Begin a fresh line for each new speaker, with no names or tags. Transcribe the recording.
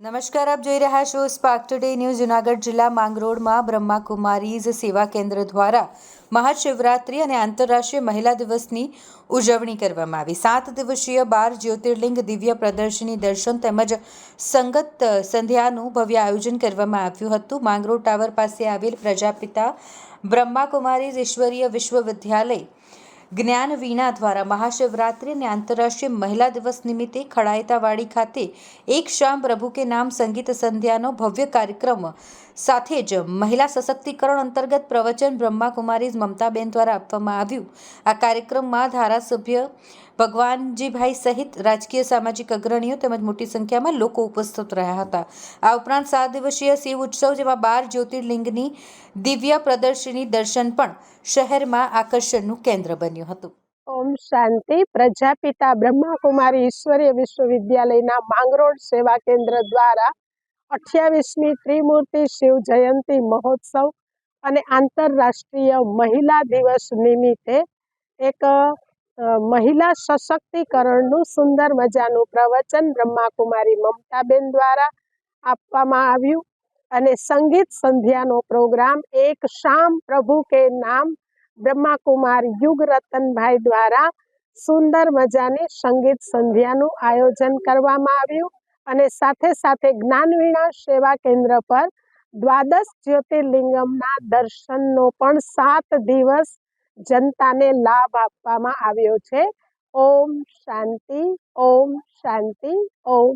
નમસ્કાર, આપ જોઈ રહ્યા છો સ્પાર્ક ટુડે ન્યૂઝ જુનાગઢ જિલ્લા માંગરોળમાં બ્રહ્માકુમારીઝ સેવા કેન્દ્ર દ્વારા મહાશિવરાત્રિ અને આંતરરાષ્ટ્રીય મહિલા દિવસની ઉજવણી કરવામાં આવી. સાત દિવસીય બાર જ્યોતિર્લિંગ દિવ્ય પ્રદર્શની દર્શન તેમજ સંગત સંધ્યાનું ભવ્ય આયોજન કરવામાં આવ્યું હતું. માંગરોળ ટાવર પાસે આવેલ પ્રજાપિતા બ્રહ્માકુમારીઝ ઈશ્વરીય વિશ્વવિદ્યાલય જ્ઞાન વીણા દ્વારા મહાશિવરાત્રિ અને આંતરરાષ્ટ્રીય મહિલા દિવસ નિમિત્તે ખડાયતાવાડી ખાતે એક શ્યામ પ્રભુ કે નામ સંગીત સંધ્યાનો ભવ્ય કાર્યક્રમ સાથે જ મહિલા સશક્તિકરણ અંતર્ગત પ્રવચન બ્રહ્માકુમારીઝ મમતાબેન દ્વારા આપવામાં આવ્યું. આ કાર્યક્રમમાં ધારાસભ્ય ભગવાનજીભાઈ સહિત રાજકીય સામાજિક અગ્રણીઓ તેમજ મોટી સંખ્યામાં લોકો ઉપસ્થિત રહ્યા હતા. આ ઉપરાંત સાત દિવસીય શિવ ઉત્સવ જેમાં બાર જ્યોતિર્લિંગની દિવ્ય પ્રદર્શની દર્શન પણ શહેરમાં આકર્ષણનું કેન્દ્ર બન્યું. હતું.
ઓમ શાંતિ. પ્રજાપિતા બ્રહ્માકુમારી ઈશ્વરીય વિશ્વવિદ્યાલયના માંગરોળ સેવા કેન્દ્ર દ્વારા અઠ્યાવીસમી ત્રિમૂર્તિ શિવ જયંતિ મહોત્સવ અને આંતરરાષ્ટ્રીય મહિલા દિવસ નિમિત્તે એક મહિલા સશક્તિકરણનું સુંદર મજાનું પ્રવચન બ્રહ્માકુમારી મમતાબેન દ્વારા આપવામાં આવ્યું. અને સંગીત સંધ્યાનો પ્રોગ્રામ એક શામ પ્રભુ કે નામ બ્રહ્માકુમાર યુગ રતનભાઈ દ્વારા સુંદર મજાની સંગીત સંધ્યાનું આયોજન કરવામાં આવ્યું અને સાથે સાથે જ્ઞાનવીણા સેવા કેન્દ્ર પર દ્વાદશ જ્યોતિર્લિંગમના દર્શનનો પણ સાત દિવસ જનતાને લાભ આપવામાં આવ્યો છે. ઓમ શાંતિ ઓમ શાંતિ, ઓમ